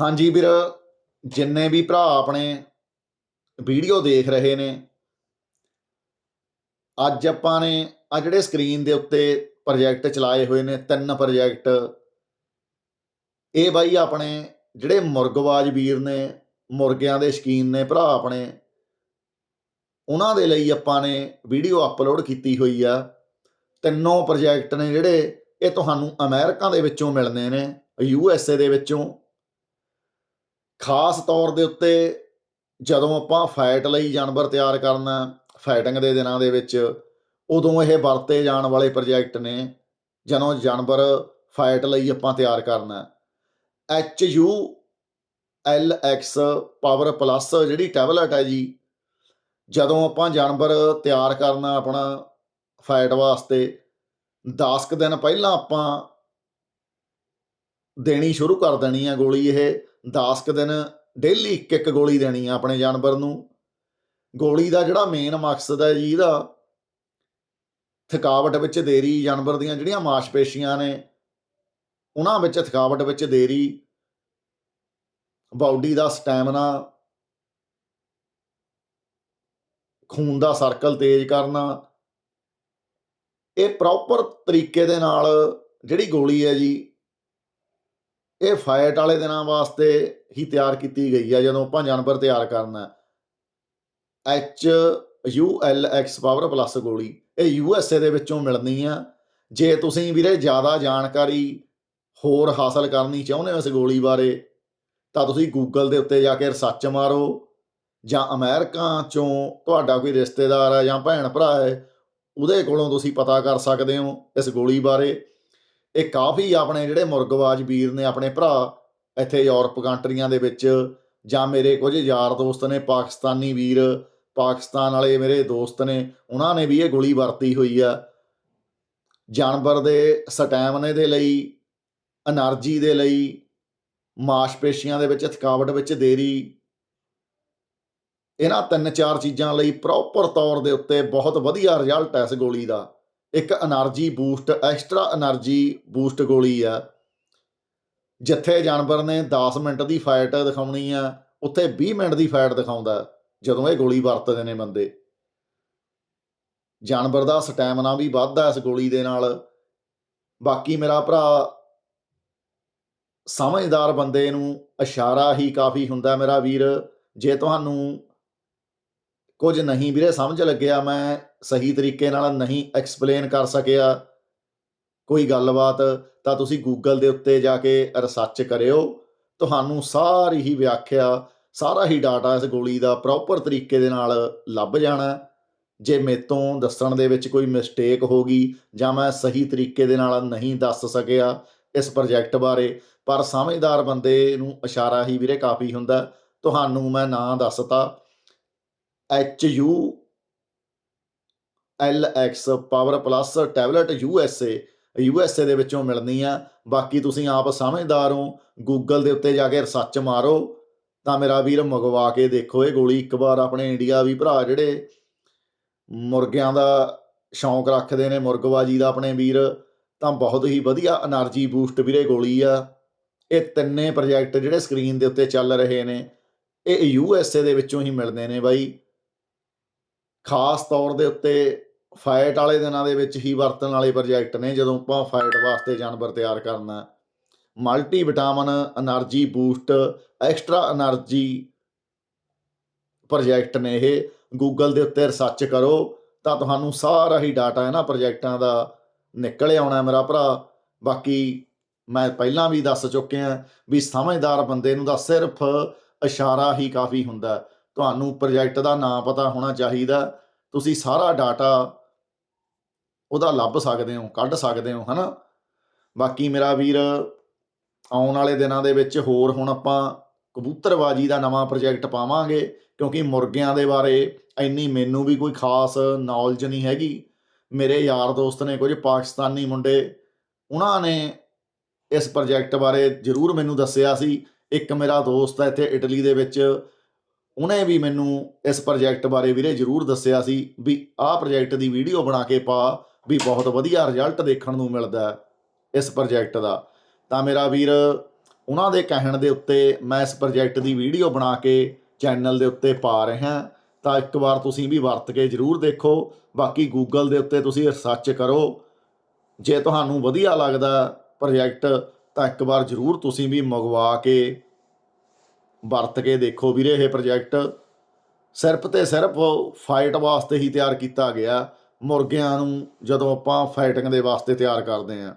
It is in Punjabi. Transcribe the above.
ਹਾਂਜੀ ਵੀਰ, ਜਿੰਨੇ ਵੀ ਭਰਾ ਆਪਣੇ ਵੀਡੀਓ ਦੇਖ ਰਹੇ ਨੇ, ਅੱਜ ਆਪਾਂ ਨੇ ਆ ਜਿਹੜੇ ਸਕਰੀਨ ਦੇ ਉੱਤੇ ਪ੍ਰੋਜੈਕਟ ਚਲਾਏ ਹੋਏ ਨੇ, ਤਿੰਨ ਪ੍ਰੋਜੈਕਟ ਇਹ ਬਾਈ ਆਪਣੇ ਜਿਹੜੇ ਮੁਰਗਵਾਜ ਵੀਰ ਨੇ, ਮੁਰਗਿਆਂ ਦੇ ਸ਼ਕੀਨ ਨੇ ਭਰਾ ਆਪਣੇ, ਉਹਨਾਂ ਦੇ ਲਈ ਆਪਾਂ ਨੇ ਵੀਡੀਓ ਅਪਲੋਡ ਕੀਤੀ ਹੋਈ ਆ। ਤਿੰਨੋਂ ਪ੍ਰੋਜੈਕਟ ਨੇ ਜਿਹੜੇ ਇਹ ਤੁਹਾਨੂੰ ਅਮਰੀਕਾ ਦੇ ਵਿੱਚੋਂ ਮਿਲਣੇ ਨੇ ਯੂ ਐਸ ਏ ਦੇ ਵਿੱਚੋਂ ਖਾਸ ਤੌਰ ਦੇ ਉੱਤੇ ਜਦੋਂ ਆਪਾਂ ਫੈਟ ਲਈ ਜਾਨਵਰ ਤਿਆਰ ਕਰਨਾ ਫੈਟਿੰਗ ਦੇ ਦਿਨਾਂ ਦੇ ਵਿੱਚ, ਉਦੋਂ ਇਹ ਵਰਤੇ ਜਾਣ ਵਾਲੇ ਪ੍ਰੋਜੈਕਟ ਨੇ ਜਦੋਂ ਜਾਨਵਰ ਫੈਟ ਲਈ ਆਪਾਂ ਤਿਆਰ ਕਰਨਾ। H U L X power plus ਜਿਹੜੀ ਟੈਬਲੇਟ ਹੈ ਜੀ, ਜਦੋਂ ਆਪਾਂ ਜਾਨਵਰ ਤਿਆਰ ਕਰਨਾ ਆਪਣਾ ਫੈਟ ਵਾਸਤੇ 10 ਕੁ ਦਿਨ ਪਹਿਲਾਂ ਆਪਾਂ ਦੇਣੀ ਸ਼ੁਰੂ ਕਰ ਦੇਣੀ ਹੈ ਗੋਲੀ ਇਹ। 10 ਕੁ ਦਿਨ ਡੇਲੀ ਇੱਕ ਇੱਕ ਗੋਲੀ ਦੇਣੀ ਆ ਆਪਣੇ ਜਾਨਵਰ ਨੂੰ। ਗੋਲੀ ਦਾ ਜਿਹੜਾ ਮੇਨ ਮਕਸਦ ਹੈ ਜੀ ਇਹਦਾ, ਥਕਾਵਟ ਵਿੱਚ ਦੇਰੀ ਜਾਨਵਰ ਦੀਆਂ ਜਿਹੜੀਆਂ ਮਾਸਪੇਸ਼ੀਆਂ ਨੇ, ਉਹਨਾਂ ਵਿੱਚ ਥਕਾਵਟ ਵਿੱਚ ਦੇਰੀ ਬਾਡੀ ਦਾ ਸਟੈਮਿਨਾ, ਖੂਨ ਦਾ ਸਰਕਲ ਤੇਜ਼ ਕਰਨਾ, ਇਹ ਪ੍ਰੋਪਰ ਤਰੀਕੇ ਦੇ ਨਾਲ ਜਿਹੜੀ ਗੋਲੀ ਹੈ ਜੀ ਇਹ ਫਾਈਟ ਵਾਲੇ ਦਿਨਾਂ ਵਾਸਤੇ ਹੀ ਤਿਆਰ ਕੀਤੀ ਗਈ ਹੈ ਜਦੋਂ ਆਪਾਂ ਜਾਨਵਰ ਤਿਆਰ ਕਰਨਾ। H U L X power plus ਗੋਲੀ, ਇਹ ਯੂ ਐਸ ਏ ਦੇ ਵਿੱਚੋਂ ਮਿਲਣੀ ਆ। ਜੇ ਤੁਸੀਂ ਵੀਰੇ ਜ਼ਿਆਦਾ ਜਾਣਕਾਰੀ ਹੋਰ ਹਾਸਲ ਕਰਨੀ ਚਾਹੁੰਦੇ ਹੋ ਇਸ ਗੋਲੀ ਬਾਰੇ, ਤਾਂ ਤੁਸੀਂ ਗੂਗਲ ਦੇ ਉੱਤੇ ਜਾ ਕੇ ਰਿਸਰਚ ਮਾਰੋ, ਜਾਂ ਅਮਰੀਕਾ ਚੋਂ ਤੁਹਾਡਾ ਕੋਈ ਰਿਸ਼ਤੇਦਾਰ ਹੈ ਜਾਂ ਭੈਣ ਭਰਾ ਹੈ, ਉਹਦੇ ਕੋਲੋਂ ਤੁਸੀਂ ਪਤਾ ਕਰ ਸਕਦੇ ਹੋ ਇਸ ਗੋਲੀ ਬਾਰੇ। ਇਹ ਕਾਫੀ ਆਪਣੇ ਜਿਹੜੇ ਮੁਰਗਵਾਜ ਵੀਰ ਨੇ ਆਪਣੇ ਭਰਾ ਇੱਥੇ ਯੂਰਪ ਕੰਟਰੀਆਂ ਦੇ ਵਿੱਚ ਜਾਂ ਮੇਰੇ ਕੁਝ ਯਾਰ ਦੋਸਤ ਨੇ ਪਾਕਿਸਤਾਨੀ ਵੀਰ, ਪਾਕਿਸਤਾਨ ਵਾਲੇ ਮੇਰੇ ਦੋਸਤ ਨੇ, ਉਹਨਾਂ ਨੇ ਵੀ ਇਹ ਗੋਲੀ ਵਰਤੀ ਹੋਈ ਆ। ਜਾਨਵਰ ਦੇ ਸਟੈਮਨੇ ਦੇ ਲਈ એનર્ਜੀ ਦੇ ਲਈ, ਮਾਸਪੇਸ਼ੀਆਂ ਦੇ ਵਿੱਚ ਥਕਾਵਟ ਵਿੱਚ ਦੇਰੀ। ਇਹਨਾਂ ਤਿੰਨ ਚਾਰ ਚੀਜ਼ਾਂ ਲਈ ਪ੍ਰੋਪਰ ਤੌਰ ਦੇ ਉੱਤੇ ਬਹੁਤ ਵਧੀਆ ਰਿਜ਼ਲਟ ਹੈ ਇਸ ਗੋਲੀ ਦਾ। ਇੱਕ energy boost extra energy boost ਗੋਲੀ ਆ। ਜਿੱਥੇ ਜਾਨਵਰ ਨੇ 10 ਮਿੰਟ ਦੀ ਫਾਈਟ ਦਿਖਾਉਣੀ ਆ, ਉੱਥੇ 20 ਮਿੰਟ ਦੀ ਫਾਈਟ ਦਿਖਾਉਂਦਾ, ਜਦੋਂ ਇਹ ਗੋਲੀ ਵਰਤਦੇ ਨੇ ਬੰਦੇ। ਜਾਨਵਰ ਦਾ ਸਟੈਮਨਾ ਵੀ ਵੱਧਦਾ ਇਸ ਗੋਲੀ ਦੇ ਨਾਲ। ਬਾਕੀ ਮੇਰਾ ਭਰਾ ਸਮਝਦਾਰ ਬੰਦੇ ਨੂੰ ਇਸ਼ਾਰਾ ਹੀ ਕਾਫੀ ਹੁੰਦਾ ਮੇਰਾ ਵੀਰ। ਜੇ ਤੁਹਾਨੂੰ ਕੁਝ ਨਹੀਂ ਵੀਰੇ, ਸਮਝ ਲੱਗਿਆ ਮੈਂ ਸਹੀ ਤਰੀਕੇ ਨਾਲ ਨਹੀਂ ਐਕਸਪਲੇਨ ਕਰ ਸਕਿਆ। ਕੋਈ ਗੱਲਬਾਤ ਤਾਂ ਤੁਸੀਂ ਗੂਗਲ ਦੇ ਉੱਤੇ ਜਾ ਕੇ ਰਿਸਰਚ ਕਰਿਓ। ਤੁਹਾਨੂੰ ਸਾਰੀ ਹੀ ਵਿਆਖਿਆ, ਸਾਰਾ ਹੀ ਡਾਟਾ ਇਸ ਗੋਲੀ ਦਾ ਪ੍ਰੋਪਰ ਤਰੀਕੇ ਦੇ ਨਾਲ ਲੱਭ ਜਾਣਾ। ਜੇ ਮੇਤੋਂ ਦੱਸਣ ਦੇ ਵਿੱਚ ਕੋਈ ਮਿਸਟੇਕ ਹੋ ਗਈ ਜਾਂ ਮੈਂ ਸਹੀ ਤਰੀਕੇ ਦੇ ਨਾਲ ਨਹੀਂ ਦੱਸ ਸਕਿਆ ਇਸ ਪ੍ਰੋਜੈਕਟ ਬਾਰੇ, ਪਰ ਸਮਝਦਾਰ ਬੰਦੇ ਨੂੰ ਇਸ਼ਾਰਾ ਹੀ ਵੀਰੇ ਕਾਫੀ ਹੁੰਦਾ। ਤੁਹਾਨੂੰ ਮੈਂ ਨਾਂ ਦੱਸਤਾ। H U L X power plus tablet U S A U S A ਦੇ ਵਿੱਚੋਂ ਮਿਲਣੀ ਆ। ਬਾਕੀ ਤੁਸੀਂ ਆਪ ਸਮਝਦਾਰ ਹੋ ਗੂਗਲ ਦੇ ਉੱਤੇ ਜਾ ਕੇ ਰਿਸਰਚ ਮਾਰੋ, ਤਾਂ ਮੇਰਾ ਵੀਰ ਮੰਗਵਾ ਕੇ ਦੇਖੋ ਇਹ ਗੋਲੀ। ਇੱਕ ਵਾਰ ਆਪਣੇ ਇੰਡੀਆ ਵੀ ਭਰਾ ਜਿਹੜੇ ਮੁਰਗਿਆਂ ਦਾ ਸ਼ੌਂਕ ਰੱਖਦੇ ਨੇ ਮੁਰਗਬਾਜੀ ਦਾ ਆਪਣੇ ਵੀਰ, ਤਾਂ ਬਹੁਤ ਹੀ ਵਧੀਆ એનર્ਜੀ ਬੂਸਟ ਵੀਰੇ ਗੋਲੀ ਆ। ਇਹ ਤਿੰਨੇ ਪ੍ਰੋਜੈਕਟ ਜਿਹੜੇ ਸਕਰੀਨ ਦੇ ਉੱਤੇ ਚੱਲ ਰਹੇ ਨੇ, ਇਹ ਯੂ ਐਸ ਏ ਦੇ ਵਿੱਚੋਂ ਹੀ ਮਿਲਦੇ ਨੇ ਬਾਈ। ਖਾਸ ਤੌਰ ਦੇ ਉੱਤੇ ਫਾਈਟ ਵਾਲੇ ਦਿਨਾਂ ਦੇ ਵਿੱਚ ਹੀ ਵਰਤਣ ਵਾਲੇ ਪ੍ਰੋਜੈਕਟ ਨੇ, ਜਦੋਂ ਆਪਾਂ ਫਾਈਟ ਵਾਸਤੇ ਜਾਨਵਰ ਤਿਆਰ ਕਰਨਾ multivitamin energy boost extra energy project ਨੇ ਇਹ। ਗੂਗਲ ਦੇ ਉੱਤੇ ਰਿਸਰਚ ਕਰੋ, ਤਾਂ ਤੁਹਾਨੂੰ ਸਾਰਾ ਹੀ ਡਾਟਾ ਇਹਨਾਂ ਪ੍ਰੋਜੈਕਟਾਂ ਦਾ ਨਿਕਲ ਆਉਣਾ ਮੇਰਾ ਭਰਾ। ਬਾਕੀ ਮੈਂ ਪਹਿਲਾਂ ਵੀ ਦੱਸ ਚੁੱਕਿਆ ਵੀ ਸਮਝਦਾਰ ਬੰਦੇ ਨੂੰ ਤਾਂ ਸਿਰਫ ਇਸ਼ਾਰਾ ਹੀ ਕਾਫੀ ਹੁੰਦਾ ਤੁਹਾਨੂੰ ਪ੍ਰੋਜੈਕਟ ਦਾ ਨਾਂ ਪਤਾ ਹੋਣਾ ਚਾਹੀਦਾ। ਤੁਸੀਂ ਸਾਰਾ ਡਾਟਾ ਉਹਦਾ ਲੱਭ ਸਕਦੇ ਹੋ, ਕੱਢ ਸਕਦੇ ਹੋ, ਹਨਾ? ਬਾਕੀ ਮੇਰਾ ਵੀਰ, ਆਉਣ ਵਾਲੇ ਦਿਨਾਂ ਦੇ ਵਿੱਚ ਹੋਰ ਹੁਣ ਆਪਾਂ ਕਬੂਤਰਬਾਜੀ ਦਾ ਨਵਾਂ ਪ੍ਰੋਜੈਕਟ ਪਾਵਾਂਗੇ, ਕਿਉਂਕਿ ਮੁਰਗਿਆਂ ਦੇ ਬਾਰੇ ਇੰਨੀ ਮੈਨੂੰ ਵੀ ਕੋਈ ਖਾਸ ਨੌਲੇਜ ਨਹੀਂ ਹੈਗੀ। ਮੇਰੇ ਯਾਰ ਦੋਸਤ ਨੇ ਕੁਝ ਪਾਕਿਸਤਾਨੀ ਮੁੰਡੇ, ਉਹਨਾਂ ਨੇ ਇਸ ਪ੍ਰੋਜੈਕਟ ਬਾਰੇ ਜ਼ਰੂਰ ਮੈਨੂੰ ਦੱਸਿਆ ਸੀ। ਇੱਕ ਮੇਰਾ ਦੋਸਤ ਹੈ ਇੱਥੇ ਇਟਲੀ ਦੇ ਵਿੱਚ ਉਹਨੇ ਵੀ ਮੈਨੂੰ ਇਸ ਪ੍ਰੋਜੈਕਟ ਬਾਰੇ ਵੀਰੇ ਜ਼ਰੂਰ ਦੱਸਿਆ ਸੀ ਵੀ ਆਹ ਪ੍ਰੋਜੈਕਟ ਦੀ ਵੀਡੀਓ ਬਣਾ ਕੇ ਪਾ ਵੀ ਬਹੁਤ ਵਧੀਆ ਰਿਜ਼ਲਟ ਦੇਖਣ ਨੂੰ ਮਿਲਦਾ ਇਸ ਪ੍ਰੋਜੈਕਟ ਦਾ। ਤਾਂ ਮੇਰਾ ਵੀਰ, ਉਹਨਾਂ ਦੇ ਕਹਿਣ ਦੇ ਉੱਤੇ ਮੈਂ ਇਸ ਪ੍ਰੋਜੈਕਟ ਦੀ ਵੀਡੀਓ ਬਣਾ ਕੇ ਚੈਨਲ ਦੇ ਉੱਤੇ ਪਾ ਰਿਹਾ ਤਾਂ ਇੱਕ ਵਾਰ ਤੁਸੀਂ ਵੀ ਵਰਤ ਕੇ ਜ਼ਰੂਰ ਦੇਖੋ। ਬਾਕੀ ਗੂਗਲ ਦੇ ਉੱਤੇ ਤੁਸੀਂ ਰਿਸਰਚ ਕਰੋ। ਜੇ ਤੁਹਾਨੂੰ ਵਧੀਆ ਲੱਗਦਾ ਪ੍ਰੋਜੈਕਟ ਤਾਂ ਇੱਕ ਵਾਰ ਜ਼ਰੂਰ ਤੁਸੀਂ ਵੀ ਮੰਗਵਾ ਕੇ ਵਰਤ ਕੇ ਦੇਖੋ ਵੀਰੇ, ਇਹ ਪ੍ਰੋਜੈਕਟ ਸਿਰਫ ਤੇ ਸਿਰਫ ਫਾਈਟ ਵਾਸਤੇ ਹੀ ਤਿਆਰ ਕੀਤਾ ਗਿਆ। ਮੁਰਗਿਆਂ ਨੂੰ ਜਦੋਂ ਆਪਾਂ ਫਾਈਟਿੰਗ ਦੇ ਵਾਸਤੇ ਤਿਆਰ ਕਰਦੇ ਹਾਂ